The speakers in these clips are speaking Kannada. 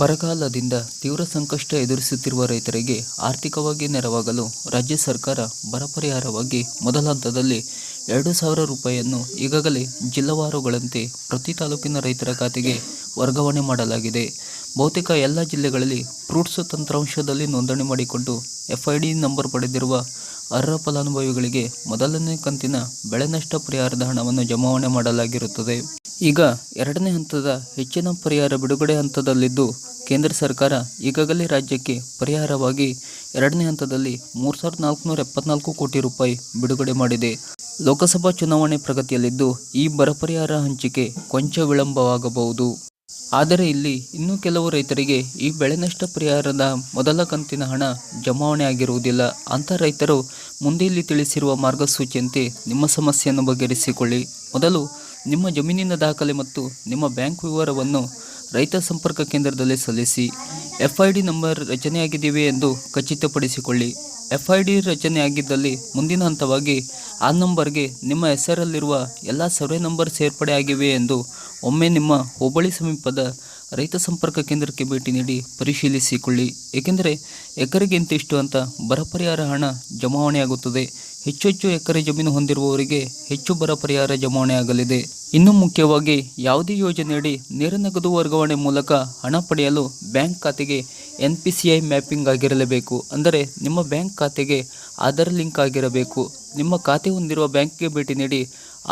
ಬರಗಾಲದಿಂದ ತೀವ್ರ ಸಂಕಷ್ಟ ಎದುರಿಸುತ್ತಿರುವ ರೈತರಿಗೆ ಆರ್ಥಿಕವಾಗಿ ನೆರವಾಗಲು ರಾಜ್ಯ ಸರ್ಕಾರ ಬರ ಪರಿಹಾರವಾಗಿ ಮೊದಲ ಹಂತದಲ್ಲಿ ಎರಡು ಸಾವಿರ ರೂಪಾಯಿಯನ್ನು ಈಗಾಗಲೇ ಜಿಲ್ಲಾವಾರುಗಳಂತೆ ಪ್ರತಿ ತಾಲೂಕಿನ ರೈತರ ಖಾತೆಗೆ ವರ್ಗಾವಣೆ ಮಾಡಲಾಗಿದೆ. ಬಹುತೇಕ ಎಲ್ಲ ಜಿಲ್ಲೆಗಳಲ್ಲಿ ಫ್ರೂಟ್ಸ್ ತಂತ್ರಾಂಶದಲ್ಲಿ ನೋಂದಣಿ ಮಾಡಿಕೊಂಡು ಎಫ್ಐಡಿ ನಂಬರ್ ಪಡೆದಿರುವ ಅರ್ಹ ಫಲಾನುಭವಿಗಳಿಗೆ ಮೊದಲನೇ ಕಂತಿನ ಬೆಳೆ ನಷ್ಟ ಪರಿಹಾರದ ಹಣವನ್ನು ಜಮಾವಣೆ ಮಾಡಲಾಗಿರುತ್ತದೆ. ಈಗ ಎರಡನೇ ಹಂತದ ಹೆಚ್ಚಿನ ಪರಿಹಾರ ಬಿಡುಗಡೆ ಹಂತದಲ್ಲಿದ್ದು ಕೇಂದ್ರ ಸರ್ಕಾರ ಈಗಾಗಲೇ ರಾಜ್ಯಕ್ಕೆ ಪರಿಹಾರವಾಗಿ ಎರಡನೇ ಹಂತದಲ್ಲಿ ಮೂರು ಸಾವಿರದ ನಾಲ್ಕುನೂರ ಎಪ್ಪತ್ನಾಲ್ಕು ಕೋಟಿ ರೂಪಾಯಿ ಬಿಡುಗಡೆ ಮಾಡಿದೆ. ಲೋಕಸಭಾ ಚುನಾವಣೆ ಪ್ರಗತಿಯಲ್ಲಿದ್ದು ಈ ಬರ ಪರಿಹಾರ ಹಂಚಿಕೆ ಕೊಂಚ ವಿಳಂಬವಾಗಬಹುದು. ಆದರೆ ಇಲ್ಲಿ ಇನ್ನೂ ಕೆಲವು ರೈತರಿಗೆ ಈ ಬೆಳೆ ನಷ್ಟ ಪರಿಹಾರದ ಮೊದಲ ಕಂತಿನ ಹಣ ಜಮಾವಣೆ ಆಗಿರುವುದಿಲ್ಲ. ಅಂಥ ರೈತರು ಮುಂದೆ ಇಲ್ಲಿ ತಿಳಿಸಿರುವ ಮಾರ್ಗಸೂಚಿಯಂತೆ ನಿಮ್ಮ ಸಮಸ್ಯೆಯನ್ನು ಬಗೆಹರಿಸಿಕೊಳ್ಳಿ. ಮೊದಲು ನಿಮ್ಮ ಜಮೀನಿನ ದಾಖಲೆ ಮತ್ತು ನಿಮ್ಮ ಬ್ಯಾಂಕ್ ವಿವರವನ್ನು ರೈತ ಸಂಪರ್ಕ ಕೇಂದ್ರದಲ್ಲಿ ಸಲ್ಲಿಸಿ ಎಫ್ ಐ ಡಿ ನಂಬರ್ ರಚನೆಯಾಗಿದೆಯೇ ಎಂದು ಖಚಿತಪಡಿಸಿಕೊಳ್ಳಿ. ಎಫ್ ಐ ಡಿ ರಚನೆ ಆಗಿದ್ದಲ್ಲಿ ಮುಂದಿನ ಹಂತವಾಗಿ ಆ ನಂಬರ್ಗೆ ನಿಮ್ಮ ಹೆಸರಲ್ಲಿರುವ ಎಲ್ಲ ಸರ್ವೆ ನಂಬರ್ ಸೇರ್ಪಡೆ ಆಗಿವೆ ಎಂದು ಒಮ್ಮೆ ನಿಮ್ಮ ಹೋಬಳಿ ಸಮೀಪದ ರೈತ ಸಂಪರ್ಕ ಕೇಂದ್ರಕ್ಕೆ ಭೇಟಿ ನೀಡಿ ಪರಿಶೀಲಿಸಿಕೊಳ್ಳಿ. ಏಕೆಂದರೆ ಎಕರೆಗೆ ಇಂತಿಷ್ಟು ಅಂತ ಬರ ಪರಿಹಾರ ಹಣ ಜಮಾವಣೆಯಾಗುತ್ತದೆ. ಹೆಚ್ಚು ಹೆಚ್ಚು ಎಕರೆ ಜಮೀನು ಹೊಂದಿರುವವರಿಗೆ ಹೆಚ್ಚು ಬರ ಪರಿಹಾರ ಜಮಾವಣೆಯಾಗಲಿದೆ ಇನ್ನು ಮುಖ್ಯವಾಗಿ ಯಾವುದೇ ಯೋಜನೆಯಡಿ ನೇರ ನಗದು ವರ್ಗಾವಣೆ ಮೂಲಕ ಹಣ ಪಡೆಯಲು ಬ್ಯಾಂಕ್ ಖಾತೆಗೆ N P C I mapping ಆಗಿರಲೇಬೇಕು. ಅಂದರೆ ನಿಮ್ಮ ಬ್ಯಾಂಕ್ ಖಾತೆಗೆ ಆಧಾರ್ ಲಿಂಕ್ ಆಗಿರಬೇಕು. ನಿಮ್ಮ ಖಾತೆ ಹೊಂದಿರುವ ಬ್ಯಾಂಕ್ಗೆ ಭೇಟಿ ನೀಡಿ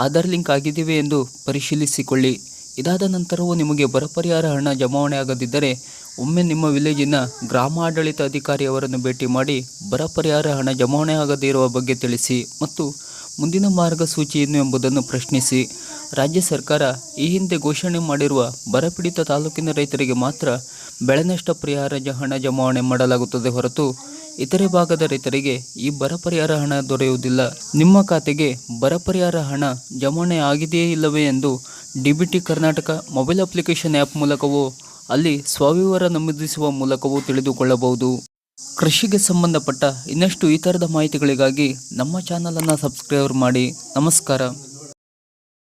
ಆಧಾರ್ ಲಿಂಕ್ ಆಗಿದೆಯೇ ಎಂದು ಪರಿಶೀಲಿಸಿಕೊಳ್ಳಿ. ಇದಾದ ನಂತರವೂ ನಿಮಗೆ ಬರ ಪರಿಹಾರ ಹಣ ಜಮಾವಣೆ ಆಗದಿದ್ದರೆ ಒಮ್ಮೆ ನಿಮ್ಮ ವಿಲೇಜಿನ ಗ್ರಾಮ ಆಡಳಿತ ಅಧಿಕಾರಿಯವರನ್ನು ಭೇಟಿ ಮಾಡಿ ಬರ ಪರಿಹಾರ ಹಣ ಜಮಾವಣೆ ಆಗದೇ ಇರುವ ಬಗ್ಗೆ ತಿಳಿಸಿ ಮತ್ತು ಮುಂದಿನ ಮಾರ್ಗಸೂಚಿ ಏನು ಎಂಬುದನ್ನು ಪ್ರಶ್ನಿಸಿ. ರಾಜ್ಯ ಸರ್ಕಾರ ಈ ಹಿಂದೆ ಘೋಷಣೆ ಮಾಡಿರುವ ಬರಪೀಡಿತ ತಾಲೂಕಿನ ರೈತರಿಗೆ ಮಾತ್ರ ಬೆಳೆ ನಷ್ಟ ಪರಿಹಾರ ಹಣ ಜಮಾವಣೆ ಮಾಡಲಾಗುತ್ತದೆ ಹೊರತು ಇತರೆ ಭಾಗದ ರೈತರಿಗೆ ಈ ಬರ ಪರಿಹಾರ ಹಣ ದೊರೆಯುವುದಿಲ್ಲ. ನಿಮ್ಮ ಖಾತೆಗೆ ಬರ ಪರಿಹಾರ ಹಣ ಜಮಾವಣೆ ಆಗಿದೆಯೇ ಇಲ್ಲವೇ ಎಂದು D B T Karnataka mobile application app ಮೂಲಕವೂ, ಅಲ್ಲಿ ಸ್ವವಿವರ ನಮೂದಿಸುವ ಮೂಲಕವೂ ತಿಳಿದುಕೊಳ್ಳಬಹುದು. ಕೃಷಿಗೆ ಸಂಬಂಧಪಟ್ಟ ಇನ್ನಷ್ಟು ಈ ಥರದ ಮಾಹಿತಿಗಳಿಗಾಗಿ ನಮ್ಮ ಚಾನಲನ್ನು ಸಬ್ಸ್ಕ್ರೈಬ್ ಮಾಡಿ. ನಮಸ್ಕಾರ.